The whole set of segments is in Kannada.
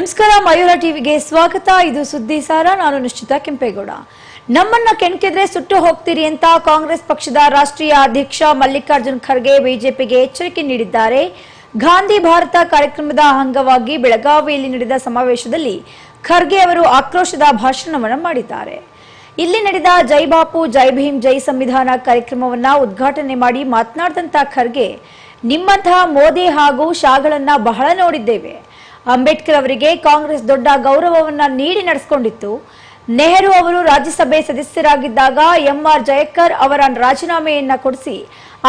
ನಮಸ್ಕಾರ, ಮಯೂರ ಟಿವಿಗೆ ಸ್ವಾಗತ. ಇದು ಸುದ್ದಿ ಸಾರ, ನಾನು ನಿಶ್ಚಿತ ಕೆಂಪೇಗೌಡ. ನಮ್ಮನ್ನ ಕೆಣಕಿದ್ರೆ ಸುಟ್ಟು ಹೋಗ್ತೀರಿ ಅಂತ ಕಾಂಗ್ರೆಸ್ ಪಕ್ಷದ ರಾಷ್ಟ್ರೀಯ ಅಧ್ಯಕ್ಷ ಮಲ್ಲಿಕಾರ್ಜುನ್ ಖರ್ಗೆ ಬಿಜೆಪಿಗೆ ಎಚ್ಚರಿಕೆ ನೀಡಿದ್ದಾರೆ. ಗಾಂಧಿ ಭಾರತ ಕಾರ್ಯಕ್ರಮದ ಅಂಗವಾಗಿ ಬೆಳಗಾವಿಯಲ್ಲಿ ನಡೆದ ಸಮಾವೇಶದಲ್ಲಿ ಖರ್ಗೆ ಅವರು ಆಕ್ರೋಶದ ಭಾಷಣವನ್ನು ಮಾಡಿದ್ದಾರೆ. ಇಲ್ಲಿ ನಡೆದ ಜೈ ಬಾಪು, ಜೈ ಭೀಮ್, ಜೈ ಸಂವಿಧಾನ ಕಾರ್ಯಕ್ರಮವನ್ನ ಉದ್ಘಾಟನೆ ಮಾಡಿ ಮಾತನಾಡಿದಂತ ಖರ್ಗೆ, ನಿಮ್ಮಂತಹ ಮೋದಿ ಹಾಗೂ ಶಾಗಳನ್ನ ಬಹಳ ನೋಡಿದ್ದೇವೆ. ಅಂಬೇಡ್ಕರ್ ಅವರಿಗೆ ಕಾಂಗ್ರೆಸ್ ದೊಡ್ಡ ಗೌರವವನ್ನು ನೀಡಿ ನಡೆಸಿಕೊಂಡಿತ್ತು. ನೆಹರು ಅವರು ರಾಜ್ಯಸಭೆ ಸದಸ್ಯರಾಗಿದ್ದಾಗ ಎಂಆರ್ ಜಯಕರ್ ಅವರ ರಾಜೀನಾಮೆಯನ್ನ ಕೊಡಿಸಿ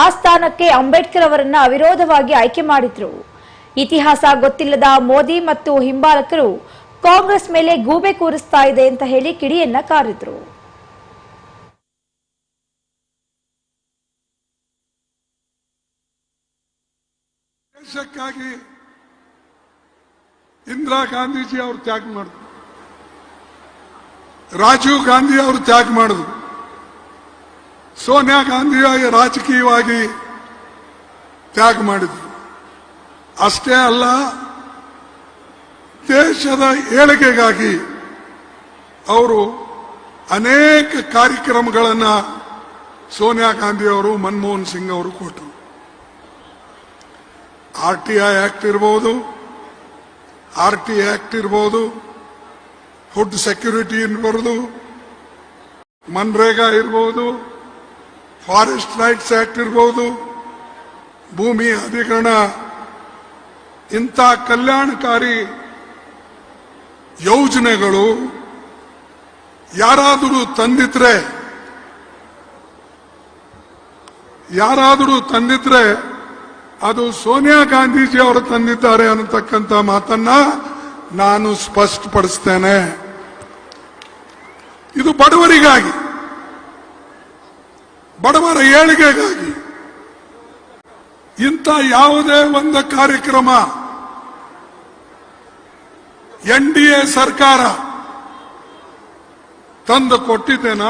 ಆ ಸ್ಥಾನಕ್ಕೆ ಅಂಬೇಡ್ಕರ್ ಅವರನ್ನ ಅವಿರೋಧವಾಗಿ ಆಯ್ಕೆ ಮಾಡಿದ್ರು. ಇತಿಹಾಸ ಗೊತ್ತಿಲ್ಲದ ಮೋದಿ ಮತ್ತು ಹಿಂಬಾಲಕರು ಕಾಂಗ್ರೆಸ್ ಮೇಲೆ ಗೂಬೆ ಕೂರಿಸ್ತಾ ಇದೆ ಅಂತ ಹೇಳಿ ಕಿಡಿಯನ್ನ ಕಾರಿದ್ರು. ಇಂದಿರಾ ಗಾಂಧೀಜಿ ಅವರು ತ್ಯಾಗ ಮಾಡಿದ್ರು. ರಾಜೀವ್ ಗಾಂಧಿ ಅವರು ತ್ಯಾಗ ಮಾಡಿದ್ರು. ಸೋನಿಯಾ ಗಾಂಧಿಯಾಗಿ ರಾಜಕೀಯವಾಗಿ ತ್ಯಾಗ ಮಾಡಿದ್ರು. ಅಷ್ಟೇ ಅಲ್ಲ, ದೇಶದ ಏಳಿಗೆಗಾಗಿ ಅವರು ಅನೇಕ ಕಾರ್ಯಕ್ರಮಗಳನ್ನು ಸೋನಿಯಾ ಗಾಂಧಿ ಅವರು, ಮನಮೋಹನ್ ಸಿಂಗ್ ಅವರು ಕೊಟ್ಟರು. ಆರ್ ಟಿ ಐ ಆಕ್ಟ್ ಇರ್ಬೋದು ಆರ್ ಟಿ ಆಕ್ಟ್ ಇರ್ಬೋದು ಫುಡ್ ಸೆಕ್ಯೂರಿಟಿ ಇರ್ಬಾರ್ದು ಮನ್ರೇಗಾ ಇರ್ಬೋದು ಫಾರೆಸ್ಟ್ ರೈಟ್ಸ್ ಆಕ್ಟ್ ಇರ್ಬೋದು, ಭೂಮಿ ಅಧಿಕರಣ, ಇಂಥ ಕಲ್ಯಾಣಕಾರಿ ಯೋಜನೆಗಳು ಯಾರಾದರೂ ತಂದಿದ್ರೆ ಯಾರಾದರೂ ತಂದಿದ್ರೆ ಅದು ಸೋನಿಯಾ ಗಾಂಧೀಜಿ ಅವರು ತಂದಿದ್ದಾರೆ ಅನ್ನತಕ್ಕಂಥ ಮಾತನ್ನ ನಾನು ಸ್ಪಷ್ಟಪಡಿಸ್ತೇನೆ. ಇದು ಬಡವರಿಗಾಗಿ, ಬಡವರ ಏಳಿಗೆಗಾಗಿ, ಇಂಥ ಯಾವುದೇ ಒಂದು ಕಾರ್ಯಕ್ರಮ, ಎನ್ ಡಿ ಎ ಸರ್ಕಾರ ತಂದು ಕೊಟ್ಟಿದ್ದೇನಾ?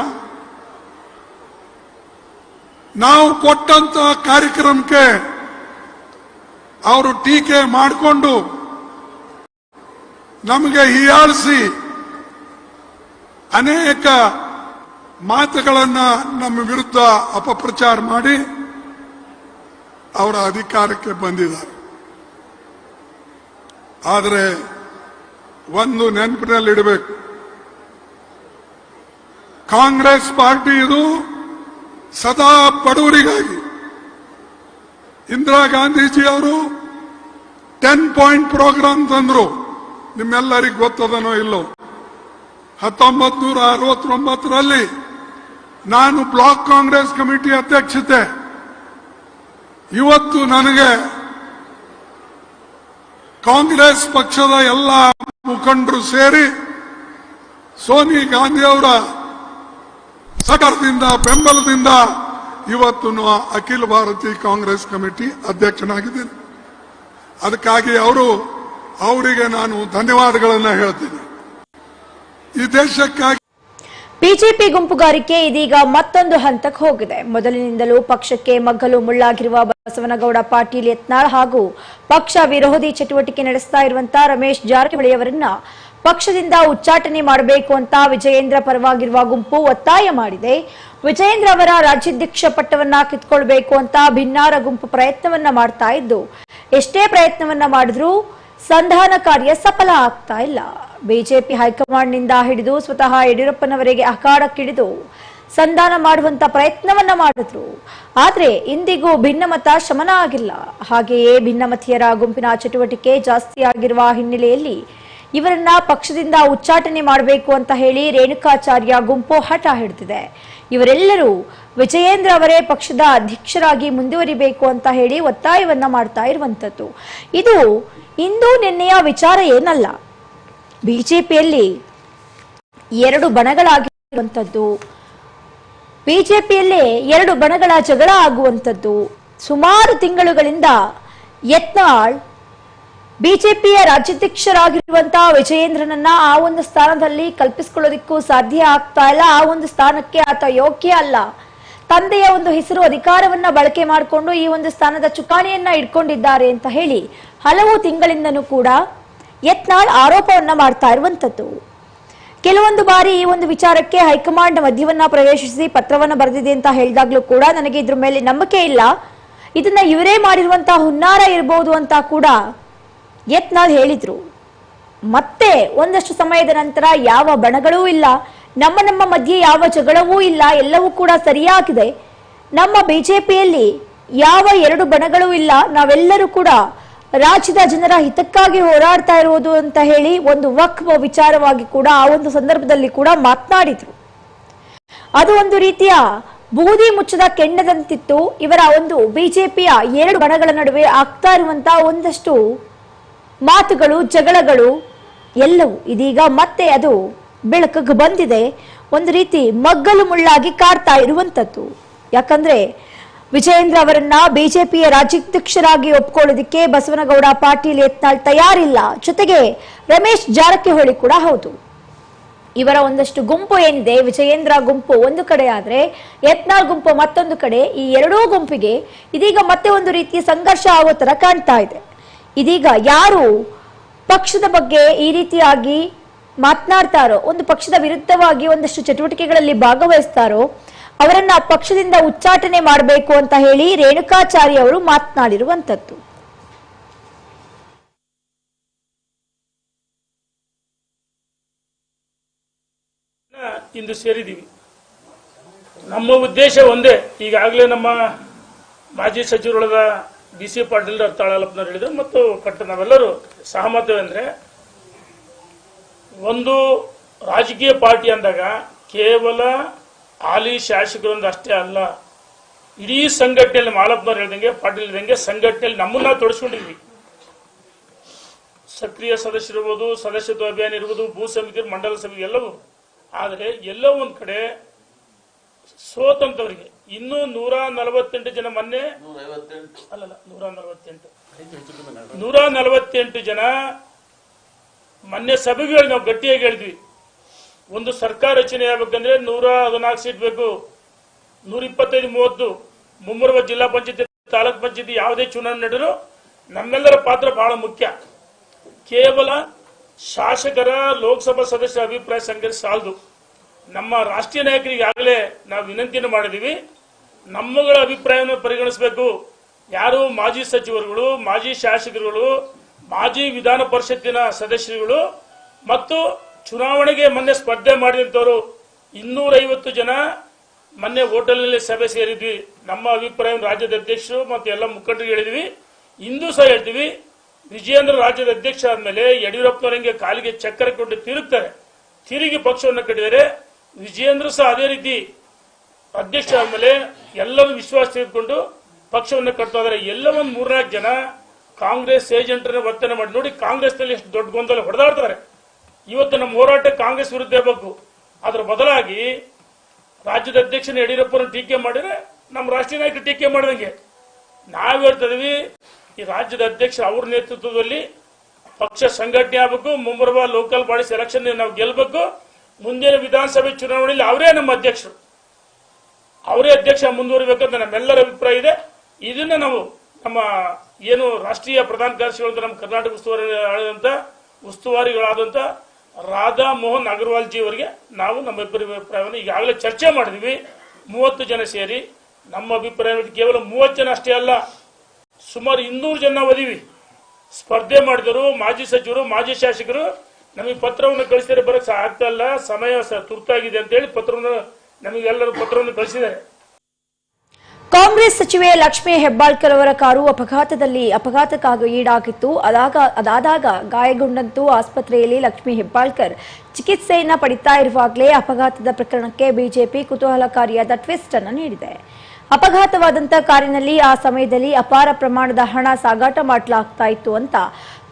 ನಾವು ಕೊಟ್ಟಂತ ಕಾರ್ಯಕ್ರಮಕ್ಕೆ ಅವರು ಟೀಕೆ ಮಾಡಿಕೊಂಡು ನಮಗೆ ಹೀಯಾಳಿಸಿ ಅನೇಕ ಮಾತುಗಳನ್ನ ನಮ್ಮ ವಿರುದ್ಧ ಅಪಪ್ರಚಾರ ಮಾಡಿ ಅವರ ಅಧಿಕಾರಕ್ಕೆ ಬಂದಿದ್ದಾರೆ. ಆದರೆ ಒಂದು ನೆನಪಿನಲ್ಲಿಡಬೇಕು ಕಾಂಗ್ರೆಸ್ ಪಾರ್ಟಿ ಇದು ಸದಾ ಬಡವರಿಗಾಗಿ. ಇಂದಿರಾ ಗಾಂಧೀಜಿ ಅವರು ಟೆನ್ ಪಾಯಿಂಟ್ ಪ್ರೋಗ್ರಾಮ್ ತಂದ್ರು. ನಿಮ್ಮೆಲ್ಲರಿಗೂ ಗೊತ್ತದನೋ ಇಲ್ಲೋ? ಹತ್ತೊಂಬತ್ ನೂರ ಅರವತ್ತೊಂಬತ್ತರಲ್ಲಿ ನಾನು ಬ್ಲಾಕ್ ಕಾಂಗ್ರೆಸ್ ಕಮಿಟಿ ಅಧ್ಯಕ್ಷತೆ. ಇವತ್ತು ನನಗೆ ಕಾಂಗ್ರೆಸ್ ಪಕ್ಷದ ಎಲ್ಲ ಮುಖಂಡರು ಸೇರಿ ಸೋನಿಯಾ ಗಾಂಧಿ ಅವರ ಸಹಕಾರದಿಂದ, ಬೆಂಬಲದಿಂದ ಇವತ್ತು ಅಖಿಲ ಭಾರತೀಯ ಕಾಂಗ್ರೆಸ್ ಕಮಿಟಿ ಅಧ್ಯಕ್ಷನಾಗಿದ್ದೇನೆ. ಅದಕ್ಕಾಗಿ ಅವರು, ಅವರಿಗೆ ನಾನು ಧನ್ಯವಾದಗಳನ್ನ ಹೇಳ್ತೀನಿ. ಈ ದೇಶಕ್ಕಾಗಿ ಬಿಜೆಪಿ ಗುಂಪುಗಾರಿಕೆ ಇದೀಗ ಮತ್ತೊಂದು ಹಂತಕ್ಕೆ ಹೋಗಿದೆ. ಮೊದಲಿನಿಂದಲೂ ಪಕ್ಷಕ್ಕೆ ಮಗ್ಗಲು ಮುಳ್ಳಾಗಿರುವ ಬಸವನಗೌಡ ಪಾಟೀಲ್ ಯತ್ನಾಳ್ ಹಾಗೂ ಪಕ್ಷ ವಿರೋಧಿ ಚಟುವಟಿಕೆ ನಡೆಸ್ತಾ ಇರುವಂತಹ ರಮೇಶ್ ಜಾರಕಿಹೊಳಿ ಅವರನ್ನ ಪಕ್ಷದಿಂದ ಉಚ್ಚಾಟನೆ ಮಾಡಬೇಕು ಅಂತ ವಿಜಯೇಂದ್ರ ಪರವಾಗಿರುವ ಗುಂಪು ಒತ್ತಾಯ ಮಾಡಿದೆ. ವಿಜಯೇಂದ್ರ ಅವರ ರಾಜ್ಯಾಧ್ಯಕ್ಷ ಪಟ್ಟವನ್ನ ಕಿತ್ಕೊಳ್ಬೇಕು ಅಂತ ಭಿನ್ನಾರ ಗುಂಪು ಪ್ರಯತ್ನವನ್ನ ಮಾಡ್ತಾ ಇದ್ದು, ಎಷ್ಟೇ ಪ್ರಯತ್ನವನ್ನ ಮಾಡಿದ್ರೂ ಸಂಧಾನ ಕಾರ್ಯ ಸಫಲ ಆಗ್ತಾ ಇಲ್ಲ. ಬಿಜೆಪಿ ಹೈಕಮಾಂಡ್ನಿಂದ ಹಿಡಿದು ಸ್ವತಃ ಯಡಿಯೂರಪ್ಪನವರಿಗೆ ಅಖಾಡಕ್ಕಿಡಿದು ಸಂಧಾನ ಮಾಡುವಂತ ಪ್ರಯತ್ನವನ್ನ ಮಾಡಿದ್ರು. ಆದ್ರೆ ಇಂದಿಗೂ ಭಿನ್ನಮತ ಶಮನ ಆಗಿಲ್ಲ. ಹಾಗೆಯೇ ಭಿನ್ನಮತೀಯರ ಗುಂಪಿನ ಚಟುವಟಿಕೆ ಜಾಸ್ತಿ ಆಗಿರುವ ಹಿನ್ನೆಲೆಯಲ್ಲಿ ಇವರನ್ನ ಪಕ್ಷದಿಂದ ಉಚ್ಚಾಟನೆ ಮಾಡಬೇಕು ಅಂತ ಹೇಳಿ ರೇಣುಕಾಚಾರ್ಯ ಗುಂಪು ಹಠ ಹಿಡಿದಿದೆ. ಇವರೆಲ್ಲರೂ ವಿಜಯೇಂದ್ರ ಅವರೇ ಪಕ್ಷದ ಅಧ್ಯಕ್ಷರಾಗಿ ಮುಂದುವರಿಬೇಕು ಅಂತ ಹೇಳಿ ಒತ್ತಾಯವನ್ನ ಮಾಡ್ತಾ ಇರುವಂಥದ್ದು. ಇದು ಇಂದು ನಿನ್ನೆಯ ವಿಚಾರ ಏನಲ್ಲ. ಬಿಜೆಪಿಯಲ್ಲಿ ಎರಡು ಬಣಗಳಾಗಿರುವಂತದ್ದು ಬಿಜೆಪಿಯಲ್ಲೇ ಎರಡು ಬಣಗಳ ಜಗಳ ಆಗುವಂತದ್ದು ಸುಮಾರು ತಿಂಗಳುಗಳಿಂದ ಯತ್ನಾಳ್ ಬಿಜೆಪಿಯ ರಾಜ್ಯಾಧ್ಯಕ್ಷರಾಗಿರುವಂತಹ ವಿಜಯೇಂದ್ರನನ್ನ ಆ ಒಂದು ಸ್ಥಾನದಲ್ಲಿ ಕಲ್ಪಿಸಿಕೊಳ್ಳೋದಿಕ್ಕೂ ಸಾಧ್ಯ ಆಗ್ತಾ ಇಲ್ಲ. ಆ ಒಂದು ಸ್ಥಾನಕ್ಕೆ ಆತ ಯೋಗ್ಯ ಅಲ್ಲ. ತಂದೆಯ ಒಂದು ಹೆಸರು ಅಧಿಕಾರವನ್ನ ಬಳಕೆ ಮಾಡಿಕೊಂಡು ಈ ಒಂದು ಸ್ಥಾನದ ಚುಕಾಣಿಯನ್ನ ಇಟ್ಕೊಂಡಿದ್ದಾರೆ ಅಂತ ಹೇಳಿ ಹಲವು ತಿಂಗಳಿಂದನೂ ಕೂಡ ಯತ್ನಾಳ್ ಆರೋಪವನ್ನ ಮಾಡ್ತಾ ಇರುವಂತದ್ದು ಕೆಲವೊಂದು ಬಾರಿ ಈ ಒಂದು ವಿಚಾರಕ್ಕೆ ಹೈಕಮಾಂಡ್ ಮಧ್ಯವನ್ನ ಪ್ರವೇಶಿಸಿ ಪತ್ರವನ್ನ ಬರೆದಿದೆ ಅಂತ ಹೇಳಿದಾಗ್ಲೂ ಕೂಡ ನನಗೆ ಇದ್ರ ಮೇಲೆ ನಂಬಿಕೆ ಇಲ್ಲ. ಇದನ್ನ ಇವರೇ ಮಾಡಿರುವಂತಹ ಹುನ್ನಾರ ಇರಬಹುದು ಅಂತ ಕೂಡ ಯತ್ನಾಳ್ ಹೇಳಿದ್ರು. ಮತ್ತೆ ಒಂದಷ್ಟು ಸಮಯದ ನಂತರ ಯಾವ ಬಣಗಳೂ ಇಲ್ಲ. ನಮ್ಮ ನಮ್ಮ ಮಧ್ಯೆ ಯಾವ ಜಗಳವೂ ಇಲ್ಲ. ಎಲ್ಲವೂ ಕೂಡ ಸರಿಯಾಗಿದೆ. ನಮ್ಮ ಬಿಜೆಪಿಯಲ್ಲಿ ಯಾವ ಎರಡು ಬಣಗಳೂ ಇಲ್ಲ. ನಾವೆಲ್ಲರೂ ಕೂಡ ರಾಜ್ಯದ ಜನರ ಹಿತಕ್ಕಾಗಿ ಹೋರಾಡ್ತಾ ಇರುವುದು ಅಂತ ಹೇಳಿ ಒಂದು ವಕ್ವ ವಿಚಾರವಾಗಿ ಕೂಡ ಆ ಒಂದು ಸಂದರ್ಭದಲ್ಲಿ ಕೂಡ ಮಾತನಾಡಿದ್ರು. ಅದು ಒಂದು ರೀತಿಯ ಬೂದಿ ಮುಚ್ಚದ ಕೆಂಡದಂತಿತ್ತು. ಇವರ ಒಂದು ಬಿಜೆಪಿಯ ಎರಡು ಬಣಗಳ ನಡುವೆ ಆಗ್ತಾ ಇರುವಂತಹ ಒಂದಷ್ಟು ಮಾತುಗಳು, ಜಗಳಗಳು ಎಲ್ಲವೂ. ಇದೀಗ ಮತ್ತೆ ಅದು ಬೆಳಕಿಗೆ ಬಂದಿದೆ. ಒಂದು ರೀತಿ ಮಗ್ಗಲು ಮುಳ್ಳಾಗಿ ಕಾಡ್ತಾ ಇರುವಂಥದ್ದು. ಯಾಕಂದ್ರೆ ವಿಜಯೇಂದ್ರ ಅವರನ್ನ ಬಿಜೆಪಿಯ ರಾಜ್ಯಾಧ್ಯಕ್ಷರಾಗಿ ಒಪ್ಕೊಳ್ಳೋದಕ್ಕೆ ಬಸವನಗೌಡ ಪಾಟೀಲ್ ಯತ್ನಾಳ್ ತಯಾರಿಲ್ಲ. ಜೊತೆಗೆ ರಮೇಶ್ ಜಾರಕಿಹೊಳಿ ಕೂಡ ಹೌದು. ಇವರ ಒಂದಷ್ಟು ಗುಂಪು ಏನಿದೆ? ವಿಜಯೇಂದ್ರ ಗುಂಪು ಒಂದು ಕಡೆ ಆದ್ರೆ, ಯತ್ನಾಳ್ ಗುಂಪು ಮತ್ತೊಂದು ಕಡೆ. ಈ ಎರಡೂ ಗುಂಪಿಗೆ ಇದೀಗ ಮತ್ತೆ ಒಂದು ರೀತಿಯ ಸಂಘರ್ಷ ಆಗೋ ತರ ಕಾಣ್ತಾ ಇದೆ. ಇದೀಗ ಯಾರು ಪಕ್ಷದ ಬಗ್ಗೆ ಈ ರೀತಿಯಾಗಿ ಮಾತನಾಡ್ತಾರೋ, ಒಂದು ಪಕ್ಷದ ವಿರುದ್ಧವಾಗಿ ಒಂದಷ್ಟು ಚಟುವಟಿಕೆಗಳಲ್ಲಿ ಭಾಗವಹಿಸ್ತಾರೋ, ಅವರನ್ನ ಪಕ್ಷದಿಂದ ಉಚ್ಚಾಟನೆ ಮಾಡಬೇಕು ಅಂತ ಹೇಳಿ ರೇಣುಕಾಚಾರ್ಯ ಅವರು ಮಾತನಾಡಿರುವಂತದ್ದು ಇಂದು ಸೇರಿದ್ದೀವಿ. ನಮ್ಮ ಉದ್ದೇಶ ಒಂದೇ, ಈಗಾಗಲೇ ನಮ್ಮ ಮಾಜಿ ಸಚಿವರುಗಳಾದ ಬಿ ಸಿ ಪಾಟೀಲ್ ತಾಳಲಪ್ಪನವ್ರು ಹೇಳಿದ್ರು ಮತ್ತು ಕಟ್ಟ ನಾವೆಲ್ಲರೂ ಸಹಮತವೆಂದ್ರೆ ಒಂದು ರಾಜಕೀಯ ಪಾರ್ಟಿ ಅಂದಾಗ ಕೇವಲ ಹಾಲಿ ಶಾಸಕರೊಂದು ಅಷ್ಟೇ ಅಲ್ಲ, ಇಡೀ ಸಂಘಟನೆಯಲ್ಲಿ ಮಾಲಪ್ಪನವ್ರು ಹೇಳ್ದಂಗೆ, ಪಾಟೀಲ್ ಹೇಳ್ದಂಗೆ ಸಂಘಟನೆಯಲ್ಲಿ ನಮ್ಮನ್ನ ತೊಡಸ್ಕೊಂಡಿದ್ವಿ. ಸಕ್ರಿಯ ಸದಸ್ಯರಿರ್ಬೋದು ಸದಸ್ಯತ್ವ ಅಭಿಯಾನ ಇರ್ಬೋದು, ಭೂ ಸಮಿತಿ ಮಂಡಲ ಸಮಿತಿ ಎಲ್ಲವೂ. ಆದರೆ ಎಲ್ಲೋ ಒಂದು ಕಡೆ ಸೋತಂತವರಿಗೆ ಇನ್ನೂ ನೂರ ನಲವತ್ತೆಂಟು ಜನ ಮೊನ್ನೆ ಅಲ್ಲಲ್ಲ ನೂರ ನಲವತ್ತೆಂಟು. ನೂರ ನಲವತ್ತೆಂಟು ಜನ ಮೊನ್ನೆ ಸಭೆಗೆ ಹೇಳಿ ನಾವು ಗಟ್ಟಿಯಾಗಿ ಹೇಳಿದ್ವಿ. ಒಂದು ಸರ್ಕಾರ ರಚನೆ ಆಗ್ಬೇಕಂದ್ರೆ ನೂರ ಹದಿನಾಲ್ಕು ಸೀಟ್ ಬೇಕು. ನೂರ ಇಪ್ಪತ್ತೈದು ಮೂವತ್ತು. ಮುಂಬರುವ ಜಿಲ್ಲಾ ಪಂಚಾಯತಿ ತಾಲೂಕ್ ಪಂಚಾಯತಿ ಯಾವುದೇ ಚುನಾವಣೆ ನಡೆದ್ರು ನಮ್ಮೆಲ್ಲರ ಪಾತ್ರ ಬಹಳ ಮುಖ್ಯ. ಕೇವಲ ಶಾಸಕರ ಲೋಕಸಭಾ ಸದಸ್ಯರ ಅಭಿಪ್ರಾಯ ಸಂಗ್ರಹ ಸಾಲದು. ನಮ್ಮ ರಾಷ್ಟ್ರೀಯ ನಾಯಕರಿಗೆ ಆಗಲೇ ನಾವು ವಿನಂತಿಯನ್ನು ಮಾಡಿದೀವಿ ನಮ್ಮಗಳ ಅಭಿಪ್ರಾಯವನ್ನು ಪರಿಗಣಿಸಬೇಕು. ಯಾರು ಮಾಜಿ ಸಚಿವರುಗಳು, ಮಾಜಿ ಶಾಸಕರುಗಳು, ಮಾಜಿ ವಿಧಾನ ಪರಿಷತ್ತಿನ ಸದಸ್ಯರುಗಳು ಮತ್ತು ಚುನಾವಣೆಗೆ ಮೊನ್ನೆ ಸ್ಪರ್ಧೆ ಮಾಡಿದಂಥವರು ಇನ್ನೂರೈವತ್ತು ಜನ ಮೊನ್ನೆ ಹೋಟೆಲ್ನಲ್ಲಿ ಸಭೆ ಸೇರಿದ್ವಿ. ನಮ್ಮ ಅಭಿಪ್ರಾಯವನ್ನು ರಾಜ್ಯದ ಅಧ್ಯಕ್ಷರು ಮತ್ತು ಎಲ್ಲ ಮುಖಂಡರಿಗೆ ಹೇಳಿದ್ವಿ. ಇಂದು ಸಹ ಹೇಳ್ತೀವಿ, ವಿಜಯೇಂದ್ರ ರಾಜ್ಯದ ಅಧ್ಯಕ್ಷ ಆದಮೇಲೆ ಯಡಿಯೂರಪ್ಪನವರಂಗೆ ಕಾಲಿಗೆ ಚಕ್ಕರ ಕೊಟ್ಟು ತಿರುಗ್ತಾರೆ. ತಿರುಗಿ ಪಕ್ಷವನ್ನು ಕಟ್ಟಿದರೆ ವಿಜಯೇಂದ್ರ ಸಹ ಅದೇ ರೀತಿ ಅಧ್ಯಕ್ಷ ಆದ್ಮೇಲೆ ಎಲ್ಲರೂ ವಿಶ್ವಾಸ ತೆಗೆದುಕೊಂಡು ಪಕ್ಷವನ್ನು ಕಟ್ತಾ. ಇದ್ದಾರೆ ಎಲ್ಲ ಒಂದು ಮೂರ್ನಾಲ್ಕು ಜನ ಕಾಂಗ್ರೆಸ್ ಏಜೆಂಟರ ವರ್ತನೆ ಮಾಡಿ ನೋಡಿ ಕಾಂಗ್ರೆಸ್ನಲ್ಲಿ ಎಷ್ಟು ದೊಡ್ಡ ಗೊಂದಲ ಹೊಡೆದಾಡ್ತಾರೆ. ಇವತ್ತು ನಮ್ಮ ಹೋರಾಟ ಕಾಂಗ್ರೆಸ್ ವಿರುದ್ಧ ಇರಬೇಕು. ಅದರ ಬದಲಾಗಿ ರಾಜ್ಯದ ಅಧ್ಯಕ್ಷನ ಯಡಿಯೂರಪ್ಪನ ಟೀಕೆ ಮಾಡಿದ್ರೆ ನಮ್ಮ ರಾಷ್ಟ್ರೀಯ ನಾಯಕರು ಟೀಕೆ ಮಾಡಿದಂಗೆ. ನಾವು ಹೇಳ್ತಾ ಇದೀವಿ, ಈ ರಾಜ್ಯದ ಅಧ್ಯಕ್ಷ ಅವ್ರ ನೇತೃತ್ವದಲ್ಲಿ ಪಕ್ಷ ಸಂಘಟನೆ ಆಗಬೇಕು, ಮುಂಬರುವ ಲೋಕಲ್ ಬಾಡೀಸ್ ಎಲೆಕ್ಷನ್ ನಾವು ಗೆಲ್ಲಬೇಕು ಮುಂದಿನ ವಿಧಾನಸಭೆ ಚುನಾವಣೆಯಲ್ಲಿ ಅವರೇ ನಮ್ಮ ಅಧ್ಯಕ್ಷರು. ಅವರೇ ಅಧ್ಯಕ್ಷ ಮುಂದುವರಿಬೇಕಂತ ನಮ್ಮೆಲ್ಲರ ಅಭಿಪ್ರಾಯ ಇದೆ. ಇದನ್ನ ನಾವು ನಮ್ಮ ಏನು ರಾಷ್ಟ್ರೀಯ ಪ್ರಧಾನ ಕಾರ್ಯದರ್ಶಿಗಳು ನಮ್ಮ ಕರ್ನಾಟಕ ಉಸ್ತುವಾರಿ ಆಳಿದಂತ ಉಸ್ತುವಾರಿಗಳಾದಂತ ರಾಧಾ ಮೋಹನ್ ಅಗರ್ವಾಲ್ ಜಿ ಅವರಿಗೆ ನಾವು ನಮ್ಮ ಅಭಿಪ್ರಾಯವನ್ನು ಈಗಾಗಲೇ ಚರ್ಚೆ ಮಾಡಿದ್ವಿ. ಮೂವತ್ತು ಜನ ಸೇರಿ ನಮ್ಮ ಅಭಿಪ್ರಾಯ ಕೇವಲ ಮೂವತ್ತು ಜನ ಅಷ್ಟೇ ಅಲ್ಲ, ಸುಮಾರು ಇನ್ನೂರು ಜನ ಒದೀವಿ ಸ್ಪರ್ಧೆ ಮಾಡಿದರು, ಮಾಜಿ ಸಚಿವರು, ಮಾಜಿ ಶಾಸಕರು. ನಮಗೆ ಪತ್ರವನ್ನು ಕಳಿಸಿದರೆ ಬರೋಕ್ಕೆ ಆಗ್ತಾ ಇಲ್ಲ, ಸಮಯ ತುರ್ತಾಗಿದೆ ಅಂತ ಹೇಳಿ ಪತ್ರವನ್ನು ನಮಗೆಲ್ಲರೂ ಪತ್ರವನ್ನು ಕಳಿಸಿದ್ದಾರೆ. ಕಾಂಗ್ರೆಸ್ ಸಚಿವೆ ಲಕ್ಷ್ಮೀ ಹೆಬ್ಬಾಳ್ಕರ್ ಅವರ ಕಾರು ಅಪಘಾತದಲ್ಲಿ ಅಪಘಾತಕ್ಕಾಗಿ ಈಡಾಗಿತ್ತು. ಅದಾಗ ಅದಾದಾಗ ಗಾಯಗೊಂಡಂತೂ ಆಸ್ಪತ್ರೆಯಲ್ಲಿ ಲಕ್ಷ್ಮೀ ಹೆಬ್ಬಾಳ್ಕರ್ ಚಿಕಿತ್ಸೆಯನ್ನ ಪಡಿತಾ ಇರುವಾಗಲೇ ಅಪಘಾತದ ಪ್ರಕರಣಕ್ಕೆ ಬಿಜೆಪಿ ಕುತೂಹಲಕಾರಿಯಾದ ಟ್ವಿಸ್ಟ್ ಅನ್ನು ನೀಡಿದೆ. ಅಪಘಾತವಾದಂತ ಕಾರಿನಲ್ಲಿ ಆ ಸಮಯದಲ್ಲಿ ಅಪಾರ ಪ್ರಮಾಣದ ಹಣ ಸಾಗಾಟ ಮಾಡಲಾಗ್ತಾ ಇತ್ತು ಅಂತ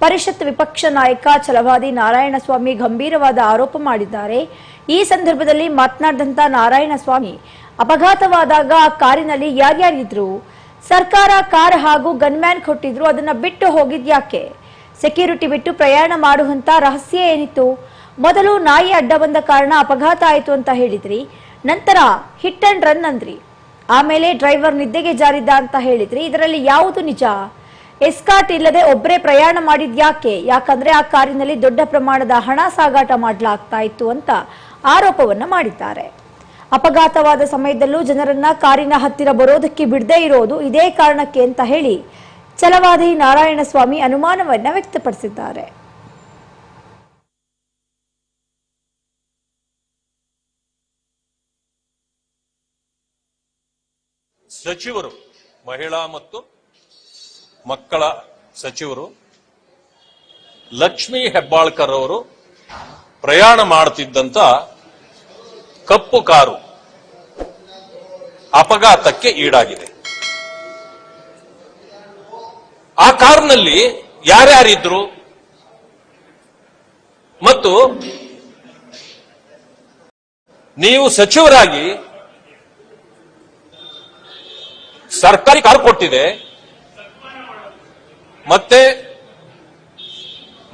ಪರಿಷತ್ ವಿಪಕ್ಷ ನಾಯಕ ಛಲವಾದಿ ನಾರಾಯಣಸ್ವಾಮಿ ಗಂಭೀರವಾದ ಆರೋಪ ಮಾಡಿದ್ದಾರೆ. ಈ ಸಂದರ್ಭದಲ್ಲಿ ಮಾತನಾಡಿದಂತ ನಾರಾಯಣಸ್ವಾಮಿ, ಅಪಘಾತವಾದಾಗ ಆ ಕಾರಿನಲ್ಲಿ ಯಾರ್ಯಾರಿದ್ರು? ಸರ್ಕಾರ ಕಾರ್ ಹಾಗೂ ಗನ್ಮ್ಯಾನ್ ಕೊಟ್ಟಿದ್ರು, ಅದನ್ನ ಬಿಟ್ಟು ಹೋಗಿದ್ಯಾಕೆ ಸೆಕ್ಯೂರಿಟಿ ಬಿಟ್ಟು ಪ್ರಯಾಣ ಮಾಡುವಂತ ರಹಸ್ಯ ಏನಿತ್ತು? ಮೊದಲು ನಾಯಿ ಅಡ್ಡ ಬಂದ ಕಾರಣ ಅಪಘಾತ ಆಯಿತು ಅಂತ ಹೇಳಿದ್ರಿ, ನಂತರ ಹಿಟ್ ಅಂಡ್ ರನ್ ಅಂದ್ರಿ. ಆಮೇಲೆ ಡ್ರೈವರ್ ನಿದ್ದೆಗೆ ಜಾರಿದ್ದ ಅಂತ ಹೇಳಿದ್ರಿ, ಇದರಲ್ಲಿ ಯಾವುದು ನಿಜ? ಎಸ್ಕಾಟ್ ಇಲ್ಲದೆ ಒಬ್ಬರೇ ಪ್ರಯಾಣ ಮಾಡಿದ್ಯಾಕೆ ಯಾಕಂದ್ರೆ ಆ ಕಾರಿನಲ್ಲಿ ದೊಡ್ಡ ಪ್ರಮಾಣದ ಹಣ ಸಾಗಾಟ ಮಾಡಲಾಗ್ತಾ ಇತ್ತು ಅಂತ ಆರೋಪವನ್ನ ಮಾಡಿದ್ದಾರೆ. ಅಪಘಾತವಾದ ಸಮಯದಲ್ಲೂ ಜನರನ್ನ ಕಾರಿನ ಹತ್ತಿರ ಬರೋದಕ್ಕೆ ಬಿಡದೇ ಇರೋದು ಇದೇ ಕಾರಣಕ್ಕೆ ಅಂತ ಹೇಳಿ ಛಲವಾದಿ ನಾರಾಯಣಸ್ವಾಮಿ ಅನುಮಾನವನ್ನ ವ್ಯಕ್ತಪಡಿಸಿದ್ದಾರೆ. ಸಚಿವರು, ಮಹಿಳಾ ಮತ್ತು ಮಕ್ಕಳ ಸಚಿವರು, ಲಕ್ಷ್ಮಿ ಹೆಬ್ಬಾಳ್ಕರ್ ಅವರು ಪ್ರಯಾಣ ಮಾಡುತ್ತಿದ್ದಂತ ಕಪ್ಪು ಕಾರು ಅಪಘಾತಕ್ಕೆ ಈಡಾಗಿದೆ. ಆ ಕಾರಿನಲ್ಲಿ ಯಾರ್ಯಾರಿದ್ರು? ಮತ್ತು ನೀವು ಸಚಿವರಾಗಿ ಸರ್ಕಾರಿ ಕಾರ್ ಕೊಟ್ಟಿದೆ. ಮತ್ತೆ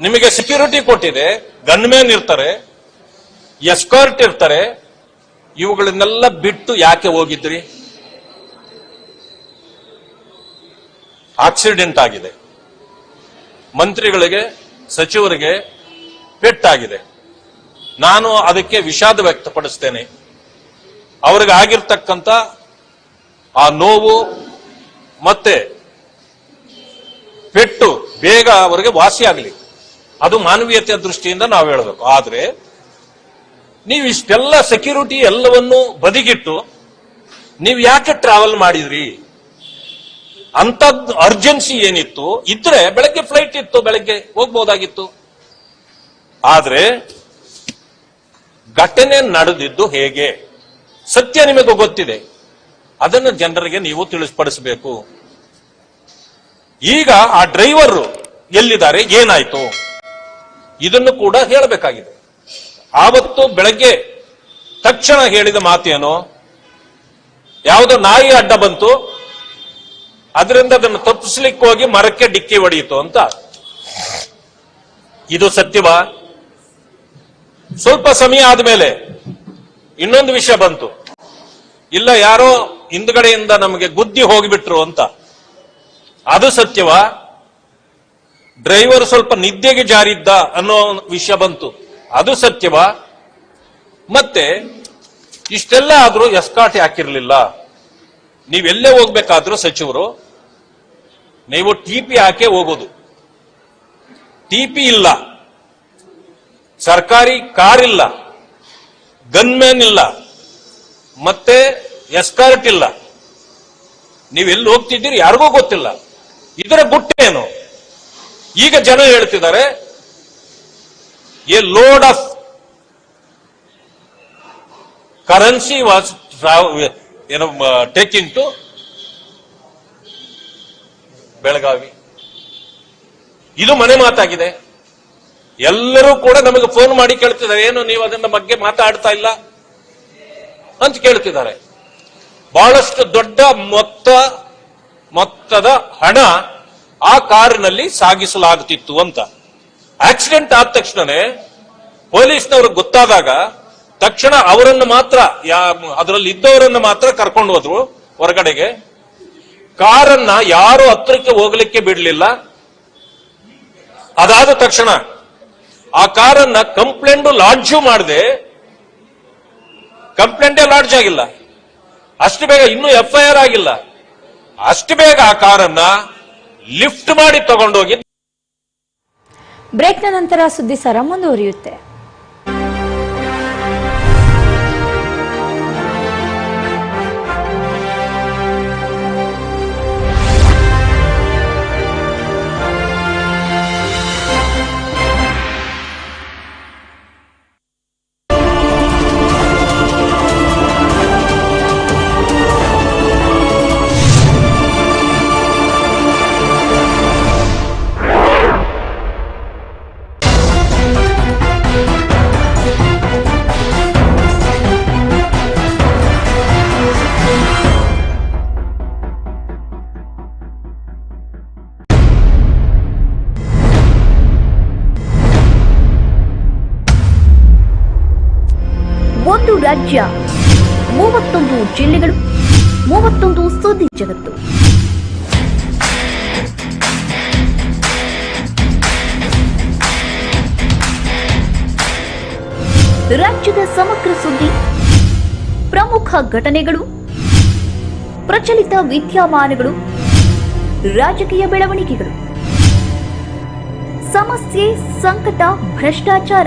ನಿಮಗೆ ಸೆಕ್ಯೂರಿಟಿ ಕೊಟ್ಟಿದೆ. ಗನ್ಮ್ಯಾನ್ ಇರ್ತಾರೆ, ಎಸ್ಕಾರ್ಟ್ ಇರ್ತಾರೆ, ಇವುಗಳನ್ನೆಲ್ಲ ಬಿಟ್ಟು ಯಾಕೆ ಹೋಗಿದ್ರಿ? ಆಕ್ಸಿಡೆಂಟ್ ಆಗಿದೆ. ಮಂತ್ರಿಗಳಿಗೆ, ಸಚಿವರಿಗೆ ಪೆಟ್ಟಾಗಿದೆ. ನಾನು ಅದಕ್ಕೆ ವಿಷಾದ ವ್ಯಕ್ತಪಡಿಸ್ತೇನೆ. ಅವ್ರಿಗೆ ಆಗಿರ್ತಕ್ಕಂಥ ಆ ನೋವು ಮತ್ತೆ ಪೆಟ್ಟು ಬೇಗ ಅವರಿಗೆ ವಾಸಿಯಾಗಲಿ. ಅದು ಮಾನವೀಯತೆಯ ದೃಷ್ಟಿಯಿಂದ ನಾವು ಹೇಳಬೇಕು. ಆದ್ರೆ, ನೀವು ಇಷ್ಟೆಲ್ಲ ಸೆಕ್ಯೂರಿಟಿ ಎಲ್ಲವನ್ನು ಬದಿಗಿಟ್ಟು, ನೀವು ಯಾಕೆ ಟ್ರಾವೆಲ್ ಮಾಡಿದ್ರಿ? ಅಂತದ್ ಅರ್ಜೆನ್ಸಿ ಏನಿತ್ತು? ಇದ್ರೆ ಬೆಳಗ್ಗೆ ಫ್ಲೈಟ್ ಇತ್ತು, ಬೆಳಗ್ಗೆ ಹೋಗ್ಬೋದಾಗಿತ್ತು. ಆದ್ರೆ, ಘಟನೆ ನಡೆದಿದ್ದು ಹೇಗೆ? ಸತ್ಯ ನಿಮಗೆ ಗೊತ್ತಿದೆ. ಅದನ್ನು ಜನರಿಗೆ ನೀವು ತಿಳಿಸ್ಪಡಿಸಬೇಕು. ಈಗ ಆ ಡ್ರೈವರ್ ಎಲ್ಲಿದ್ದಾರೆ? ಏನಾಯ್ತು? ಇದನ್ನು ಕೂಡ ಹೇಳಬೇಕಾಗಿದೆ. ಆವತ್ತು ಬೆಳಗ್ಗೆ ತಕ್ಷಣ ಹೇಳಿದ ಮಾತೇನು? ಯಾವುದೋ ನಾಯಿ ಅಡ್ಡ ಬಂತು, ಅದರಿಂದ ಅದನ್ನು ತಪ್ಪಿಸ್ಲಿಕ್ಕೆ ಹೋಗಿ ಮರಕ್ಕೆ ಡಿಕ್ಕಿ ಹೊಡೆಯಿತು ಅಂತ. ಇದು ಸತ್ಯವಾ? ಸ್ವಲ್ಪ ಸಮಯ ಆದ್ಮೇಲೆ ಇನ್ನೊಂದು ವಿಷಯ ಬಂತು. ಇಲ್ಲ, ಯಾರೋ ಹಿಂದ್ಗಡೆಯಿಂದ ನಮಗೆ ಗುದ್ದಿ ಹೋಗಿಬಿಟ್ರು ಅಂತ. ಅದು ಸತ್ಯವಾ? ಡ್ರೈವರ್ ಸ್ವಲ್ಪ ನಿದ್ದೆಗೆ ಜಾರಿದ್ದ ಅನ್ನೋ ವಿಷಯ ಬಂತು. ಅದು ಸತ್ಯವಾ? ಮತ್ತೆ, ಇಷ್ಟೆಲ್ಲ ಆದ್ರೂ ಎಸ್ಕಾಟ್ ಹಾಕಿರ್ಲಿಲ್ಲ. ನೀವೆಲ್ಲೇ ಹೋಗ್ಬೇಕಾದ್ರೂ ಸಚಿವರು, ನೀವು ಟಿಪಿ ಹಾಕೇ ಹೋಗೋದು. ಟಿಪಿ ಇಲ್ಲ. ಸರ್ಕಾರಿ ಕಾರ್ ಇಲ್ಲ. ಗನ್ಮ್ಯಾನ್ ಇಲ್ಲ. ಮತ್ತೆ ಎಸ್ಕಾರ್ಟ್ ಇಲ್ಲ. ನೀವೆಲ್ಲಿ ಹೋಗ್ತಿದ್ದೀರಿ ಯಾರಿಗೂ ಗೊತ್ತಿಲ್ಲ. ಇದರ ಗುಟ್ಟೇನು? ಈಗ ಜನ ಹೇಳ್ತಿದ್ದಾರೆ, a load of currency was ಏನು ಟೇಕಿಂಗ್ ಟು ಬೆಳಗಾವಿ. ಇದು ಮನೆ ಮಾತಾಗಿದೆ. ಎಲ್ಲರೂ ಕೂಡ ನಮಗೆ ಫೋನ್ ಮಾಡಿ ಕೇಳ್ತಿದ್ದಾರೆ, ಏನು ನೀವು ಅದನ್ನ ಬಗ್ಗೆ ಮಾತಾಡ್ತಾ ಇಲ್ಲ? ಅಂತ ಕೇಳ್ತಿದ್ದಾರೆ. ಬಹಳಷ್ಟು ದೊಡ್ಡ ಮೊತ್ತ, ಮೊತ್ತದ ಹಣ ಆ ಕಾರಿನಲ್ಲಿ ಸಾಗಿಸಲಾಗುತ್ತಿತ್ತು ಅಂತ. ಆಕ್ಸಿಡೆಂಟ್ ಆದ ತಕ್ಷಣನೇ ಪೊಲೀಸ್ನವ್ರಿಗೆ ಗೊತ್ತಾದಾಗ ತಕ್ಷಣ ಅವರನ್ನು ಮಾತ್ರ ಅದರಲ್ಲಿ ಇದ್ದವರನ್ನು ಮಾತ್ರ ಕರ್ಕೊಂಡು ಹೋದ್ರು ಹೊರಗಡೆಗೆ. ಕಾರನ್ನ ಯಾರು ಹತ್ರಕ್ಕೆ ಹೋಗ್ಲಿಕ್ಕೆ ಬಿಡಲಿಲ್ಲ. ಅದಾದ ತಕ್ಷಣ ಆ ಕಾರನ್ನ ಕಂಪ್ಲೇಂಟ್ ಲಾಡ್ಜು ಮಾಡದೆ. ಕಂಪ್ಲೇಂಟೇ ಲಾಡ್ಜ್ ಆಗಿಲ್ಲ. ಅಷ್ಟು ಬೇಗ ಇನ್ನೂ ಎಫ್ಐಆರ್ ಆಗಿಲ್ಲ. ಅಷ್ಟು ಬೇಗ ಆ ಕಾರನ್ನ ಲಿಫ್ಟ್ ಮಾಡಿ ತಗೊಂಡೋಗಿ. ಬ್ರೇಕ್ನ ನಂತರ ಸುದ್ದಿ ಸರ ಮುಂದುವರಿಯುತ್ತೆ. ಸುದ್ದಿ ಜಗತ್ತು. ರಾಜ್ಯದ ಸಮಗ್ರ ಸುದ್ದಿ. ಪ್ರಮುಖ ಘಟನೆಗಳು. ಪ್ರಚಲಿತ ವಿದ್ಯಮಾನಗಳು. ರಾಜಕೀಯ ಬೆಳವಣಿಗೆಗಳು. ಸಮಸ್ಯೆ ಸಂಕಟ ಭ್ರಷ್ಟಾಚಾರ.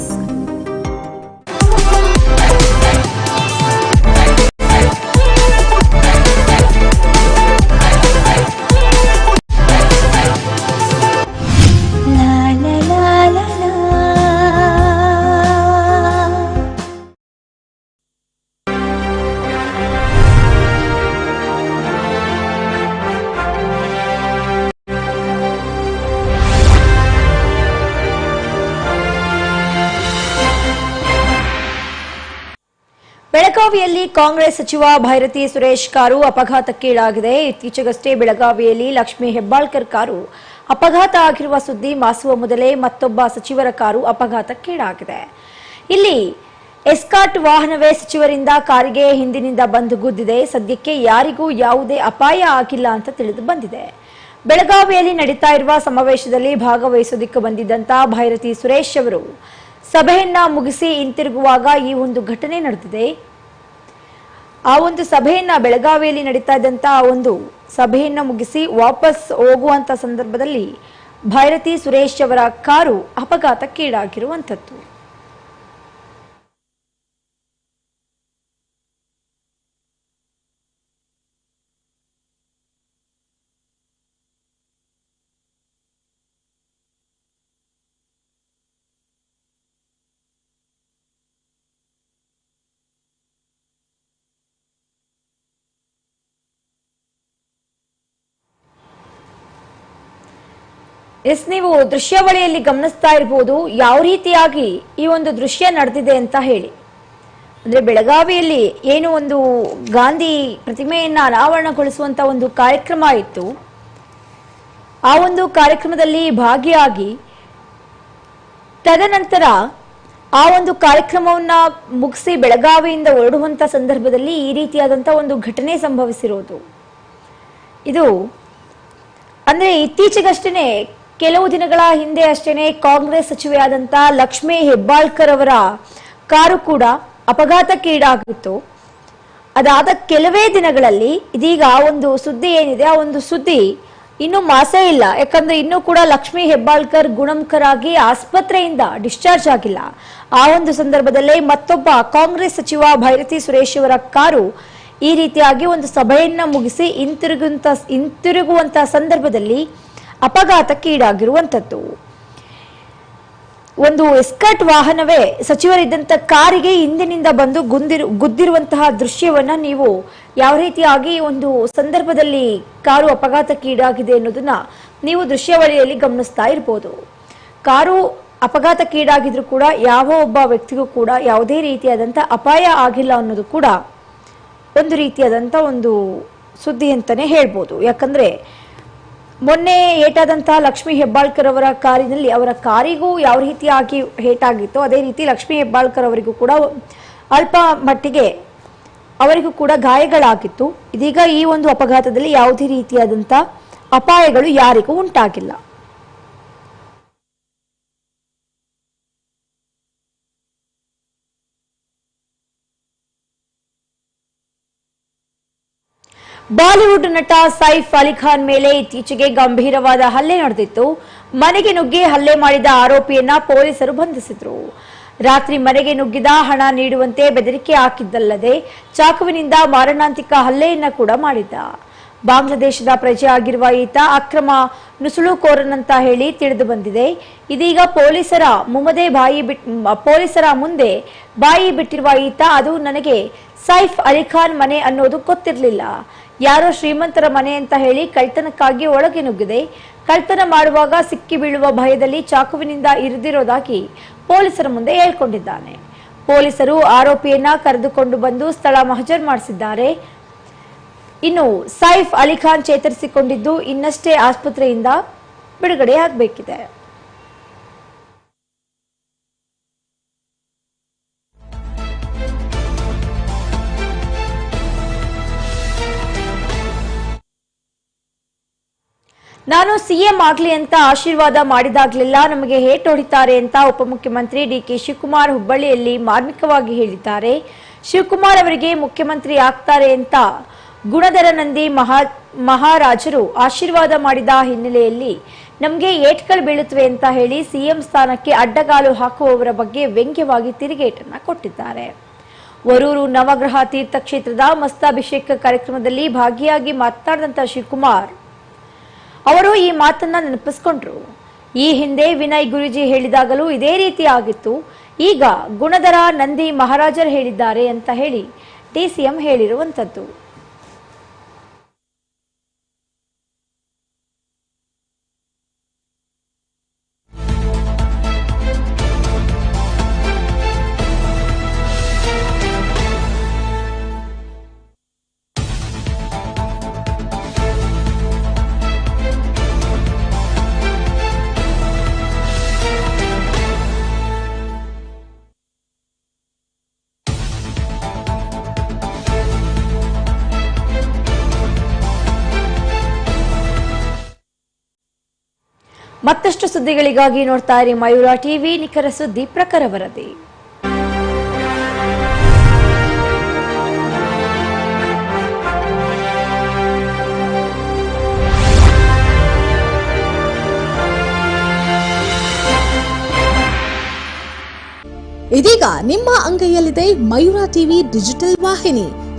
ಬೆಳಗಾವಿಯಲ್ಲಿ ಕಾಂಗ್ರೆಸ್ ಸಚಿವ ಭೈರತಿ ಸುರೇಶ್ ಕಾರು ಅಪಘಾತಕ್ಕೀಡಾಗಿದೆ. ಇತ್ತೀಚೆಗಷ್ಟೇ ಬೆಳಗಾವಿಯಲ್ಲಿ ಲಕ್ಷ್ಮೀ ಹೆಬ್ಬಾಳ್ಕರ್ ಕಾರು ಅಪಘಾತ ಆಗಿರುವ ಸುದ್ದಿ ಮಾಸುವ ಮೊದಲೇ ಮತ್ತೊಬ್ಬ ಸಚಿವರ ಕಾರು ಅಪಘಾತಕ್ಕೀಡಾಗಿದೆ. ಇಲ್ಲಿ ಎಸ್ಕಾಟ್ ವಾಹನವೇ ಸಚಿವರಿಂದ ಕಾರಿಗೆ ಹಿಂದಿನಿಂದ ಬಂದು ಗುದ್ದಿದೆ. ಸದ್ಯಕ್ಕೆ ಯಾರಿಗೂ ಯಾವುದೇ ಅಪಾಯ ಆಗಿಲ್ಲ ಅಂತ ತಿಳಿದು ಬಂದಿದೆ. ಬೆಳಗಾವಿಯಲ್ಲಿ ನಡೀತಾ ಇರುವ ಸಮಾವೇಶದಲ್ಲಿ ಭಾಗವಹಿಸೋದಿಕ್ಕೆ ಬಂದಿದ್ದಂತ ಭೈರತಿ ಸುರೇಶ್ ಅವರು ಸಭೆಯನ್ನ ಮುಗಿಸಿ ಹಿಂತಿರುಗುವಾಗ ಈ ಒಂದು ಘಟನೆ ನಡೆದಿದೆ. ಆ ಒಂದು ಸಭೆಯನ್ನ ಬೆಳಗಾವಿಯಲ್ಲಿ ನಡೀತಾ ಇದ್ದಂತ ಆ ಒಂದು ಸಭೆಯನ್ನ ಮುಗಿಸಿ ವಾಪಸ್ ಹೋಗುವಂತ ಸಂದರ್ಭದಲ್ಲಿ ಭೈರತಿ ಸುರೇಶ್ ಅವರ ಕಾರು ಅಪಘಾತಕ್ಕೀಡಾಗಿರುವಂತದ್ದು. ಎಸ್, ನೀವು ದೃಶ್ಯಾವಳಿಯಲ್ಲಿ ಗಮನಿಸ್ತಾ ಇರಬಹುದು ಯಾವ ರೀತಿಯಾಗಿ ಈ ಒಂದು ದೃಶ್ಯ ನಡೆದಿದೆ ಅಂತ ಹೇಳಿ. ಅಂದ್ರೆ ಬೆಳಗಾವಿಯಲ್ಲಿ ಏನು ಒಂದು ಗಾಂಧಿ ಪ್ರತಿಮೆಯನ್ನ ಅನಾವರಣಗೊಳಿಸುವಂತ ಒಂದು ಕಾರ್ಯಕ್ರಮ ಇತ್ತು. ಆ ಒಂದು ಕಾರ್ಯಕ್ರಮದಲ್ಲಿ ಭಾಗಿಯಾಗಿ ತದನಂತರ ಆ ಒಂದು ಕಾರ್ಯಕ್ರಮವನ್ನ ಮುಗಿಸಿ ಬೆಳಗಾವಿಯಿಂದ ಹೊರಡುವಂತ ಸಂದರ್ಭದಲ್ಲಿ ಈ ರೀತಿಯಾದಂತ ಒಂದು ಘಟನೆ ಸಂಭವಿಸಿರೋದು. ಇದು ಅಂದ್ರೆ ಇತ್ತೀಚೆಗಷ್ಟೇ ಕೆಲವು ದಿನಗಳ ಹಿಂದೆ ಅಷ್ಟೇನೆ ಕಾಂಗ್ರೆಸ್ ಸಚಿವೆಯಾದಂಥ ಲಕ್ಷ್ಮೀ ಹೆಬ್ಬಾಳ್ಕರ್ ಅವರ ಕಾರು ಕೂಡ ಅಪಘಾತಕ್ಕೀಡಾಗಿತ್ತು ಅದಾದ ಕೆಲವೇ ದಿನಗಳಲ್ಲಿ ಇದೀಗ ಒಂದು ಸುದ್ದಿ ಏನಿದೆ, ಆ ಒಂದು ಸುದ್ದಿ ಇನ್ನು ಮಾಸೇ ಇಲ್ಲ. ಯಾಕಂದ್ರೆ ಇನ್ನೂ ಕೂಡ ಲಕ್ಷ್ಮೀ ಹೆಬ್ಬಾಳ್ಕರ್ ಗುಣಮುಖರಾಗಿ ಆಸ್ಪತ್ರೆಯಿಂದ ಡಿಸ್ಚಾರ್ಜ್ ಆಗಿಲ್ಲ. ಆ ಒಂದು ಸಂದರ್ಭದಲ್ಲೇ ಮತ್ತೊಬ್ಬ ಕಾಂಗ್ರೆಸ್ ಸಚಿವ ಭೈರತಿ ಸುರೇಶ್ ಅವರ ಕಾರು ಈ ರೀತಿಯಾಗಿ ಒಂದು ಸಭೆಯನ್ನ ಮುಗಿಸಿ ಹಿಂತಿರುಗುವಂತ ಹಿಂತಿರುಗುವಂತ ಸಂದರ್ಭದಲ್ಲಿ ಅಪಘಾತಕ್ಕೀಡಾಗಿರುವಂತದ್ದು ಒಂದು ಎಸ್ಕರ್ಟ್ ವಾಹನವೇ ಸಚಿವರಿದ್ದಂಥ ಕಾರಿಗೆ ಹಿಂದಿನಿಂದ ಬಂದು ಗುಂದಿರು, ಗುದ್ದಿರುವಂತಹ ದೃಶ್ಯವನ್ನ ನೀವು ಯಾವ ರೀತಿಯಾಗಿ ಒಂದು ಸಂದರ್ಭದಲ್ಲಿ ಕಾರು ಅಪಘಾತಕ್ಕೀಡಾಗಿದೆ ಅನ್ನೋದನ್ನ ನೀವು ದೃಶ್ಯಾವಳಿಯಲ್ಲಿ ಗಮನಿಸ್ತಾ ಇರ್ಬೋದು. ಕಾರು ಅಪಘಾತಕ್ಕೀಡಾಗಿದ್ರು ಕೂಡ ಯಾವ ಒಬ್ಬ ವ್ಯಕ್ತಿಗೂ ಕೂಡ ಯಾವುದೇ ರೀತಿಯಾದಂಥ ಅಪಾಯ ಆಗಿಲ್ಲ ಅನ್ನೋದು ಕೂಡ ಒಂದು ರೀತಿಯಾದಂಥ ಒಂದು ಸುದ್ದಿ ಅಂತಾನೆ ಹೇಳ್ಬೋದು. ಯಾಕಂದ್ರೆ ಮೊನ್ನೆ ಏಟಾದಂತಹ ಲಕ್ಷ್ಮೀ ಹೆಬ್ಬಾಳ್ಕರ್ ಅವರ ಕಾರಿನಲ್ಲಿ ಅವರ ಕಾರಿಗೂ ಯಾವ ರೀತಿಯಾಗಿ ಹೇಟಾಗಿತ್ತು ಅದೇ ರೀತಿ ಲಕ್ಷ್ಮೀ ಹೆಬ್ಬಾಳ್ಕರ್ ಅವರಿಗೂ ಕೂಡ ಅಲ್ಪ ಮಟ್ಟಿಗೆ ಅವರಿಗೂ ಕೂಡ ಗಾಯಗಳಾಗಿತ್ತು. ಇದೀಗ ಈ ಒಂದು ಅಪಘಾತದಲ್ಲಿ ಯಾವುದೇ ರೀತಿಯಾದಂಥ ಅಪಾಯಗಳು ಯಾರಿಗೂ ಉಂಟಾಗಿಲ್ಲ. ಬಾಲಿವುಡ್ ನಟ ಸೈಫ್ ಅಲಿಖಾನ್ ಮೇಲೆ ಇತ್ತೀಚೆಗೆ ಗಂಭೀರವಾದ ಹಲ್ಲೆ ನಡೆದಿತ್ತು. ಮನೆಗೆ ನುಗ್ಗಿ ಹಲ್ಲೆ ಮಾಡಿದ ಆರೋಪಿಯನ್ನ ಪೊಲೀಸರು ಬಂಧಿಸಿದ್ರು. ರಾತ್ರಿ ಮನೆಗೆ ನುಗ್ಗಿದ ಹಣ ನೀಡುವಂತೆ ಬೆದರಿಕೆ ಹಾಕಿದ್ದಲ್ಲದೆ ಚಾಕುವಿನಿಂದ ಮಾರಣಾಂತಿಕ ಹಲ್ಲೆಯನ್ನ ಕೂಡ ಮಾಡಿದ್ದ. ಬಾಂಗ್ಲಾದೇಶದ ಪ್ರಜೆ ಆಗಿರುವ ಈತ ಅಕ್ರಮ ನುಸುಳುಕೋರನಂತ ಹೇಳಿ ತಿಳಿದು ಬಂದಿದೆ. ಇದೀಗ ಪೊಲೀಸರ ಮುಮದೆ ಬಾಯಿ ಬಿಟ್, ಪೊಲೀಸರ ಮುಂದೆ ಬಾಯಿ ಬಿಟ್ಟಿರುವ ಈತ, ಅದು ನನಗೆ ಸೈಫ್ ಅಲಿಖಾನ್ ಮನೆ ಅನ್ನೋದು ಗೊತ್ತಿರಲಿಲ್ಲ. ಯಾರೋ ಶ್ರೀಮಂತರ ಮನೆ ಅಂತ ಹೇಳಿ ಕಳ್ತನಕ್ಕಾಗಿ ಒಳಗೆ ನುಗ್ಗಿದೆ. ಕಳ್ತನ ಮಾಡುವಾಗ ಸಿಕ್ಕಿ ಬೀಳುವ ಭಯದಲ್ಲಿ ಚಾಕುವಿನಿಂದ ಇರಿದಿರೋದಾಗಿ ಪೊಲೀಸರ ಮುಂದೆ ಹೇಳ್ಕೊಂಡಿದ್ದಾನೆ. ಪೊಲೀಸರು ಆರೋಪಿಯನ್ನ ಕರೆದುಕೊಂಡು ಬಂದು ಸ್ಥಳ ಮಹಜರ್ ಮಾಡಿಸಿದ್ದಾರೆ. ಇನ್ನು ಸೈಫ್ ಅಲಿಖಾನ್ ಚೇತರಿಸಿಕೊಂಡಿದ್ದು ಇನ್ನಷ್ಟೇ ಆಸ್ಪತ್ರೆಯಿಂದ ಬಿಡುಗಡೆ ಆಗಬೇಕಿದೆ. ನಾನು ಸಿಎಂ ಆಗ್ಲಿ ಅಂತ ಆಶೀರ್ವಾದ ಮಾಡಿದಾಗ್ಲೆಲ್ಲ ನಮಗೆ ಹೇಟ್ ಹೊಡಿತಾರೆ ಅಂತ ಉಪಮುಖ್ಯಮಂತ್ರಿ ಡಿಕೆ ಶಿವಕುಮಾರ್ ಹುಬ್ಬಳ್ಳಿಯಲ್ಲಿ ಮಾರ್ಮಿಕವಾಗಿ ಹೇಳಿದ್ದಾರೆ. ಶಿವಕುಮಾರ್ ಅವರಿಗೆ ಮುಖ್ಯಮಂತ್ರಿ ಆಗ್ತಾರೆ ಅಂತ ಗುಣಧರ ನಂದಿ ಮಹಾ, ಮಹಾರಾಜರು ಆಶೀರ್ವಾದ ಮಾಡಿದ ಹಿನ್ನೆಲೆಯಲ್ಲಿ ನಮಗೆ ಏಟ್ಗಳು ಬೀಳುತ್ತವೆ ಅಂತ ಹೇಳಿ ಸಿಎಂ ಸ್ಥಾನಕ್ಕೆ ಅಡ್ಡಗಾಲು ಹಾಕುವವರ ಬಗ್ಗೆ ವ್ಯಂಗ್ಯವಾಗಿ ತಿರುಗೇಟನ್ನು ಕೊಟ್ಟಿದ್ದಾರೆ. ವರೂರು ನವಗ್ರಹ ತೀರ್ಥಕ್ಷೇತ್ರದ ಮಸ್ತಾಭಿಷೇಕ ಕಾರ್ಯಕ್ರಮದಲ್ಲಿ ಭಾಗಿಯಾಗಿ ಮಾತನಾಡಿದಂಥ ಶಿವಕುಮಾರ್ ಅವರು ಈ ಮಾತನ್ನ ನೆನಪಿಸ್ಕೊಂಡ್ರು. ಈ ಹಿಂದೆ ವಿನಯ್ ಗುರುಜಿ ಹೇಳಿದಾಗಲೂ ಇದೇ ರೀತಿ ಆಗಿತ್ತು. ಈಗ ಗುಣಧರ ನಂದಿ ಮಹಾರಾಜರು ಹೇಳಿದ್ದಾರೆ ಅಂತ ಹೇಳಿ ಡಿಸಿಎಂ ಹೇಳಿರುವಂತದ್ದು. ಮತ್ತಷ್ಟು ಸುದ್ದಿಗಳಿಗಾಗಿ ನೋಡ್ತಾ ಇರಿ ಮಯೂರ ಟಿವಿ, ನಿಖರ ಸುದ್ದಿ ಪ್ರಖರ ವರದಿ. ಇದೀಗ ನಿಮ್ಮ ಅಂಗೈಯಲ್ಲಿದೆ ಮಯೂರ ಟಿವಿ ಡಿಜಿಟಲ್ ವಾಹಿನಿ.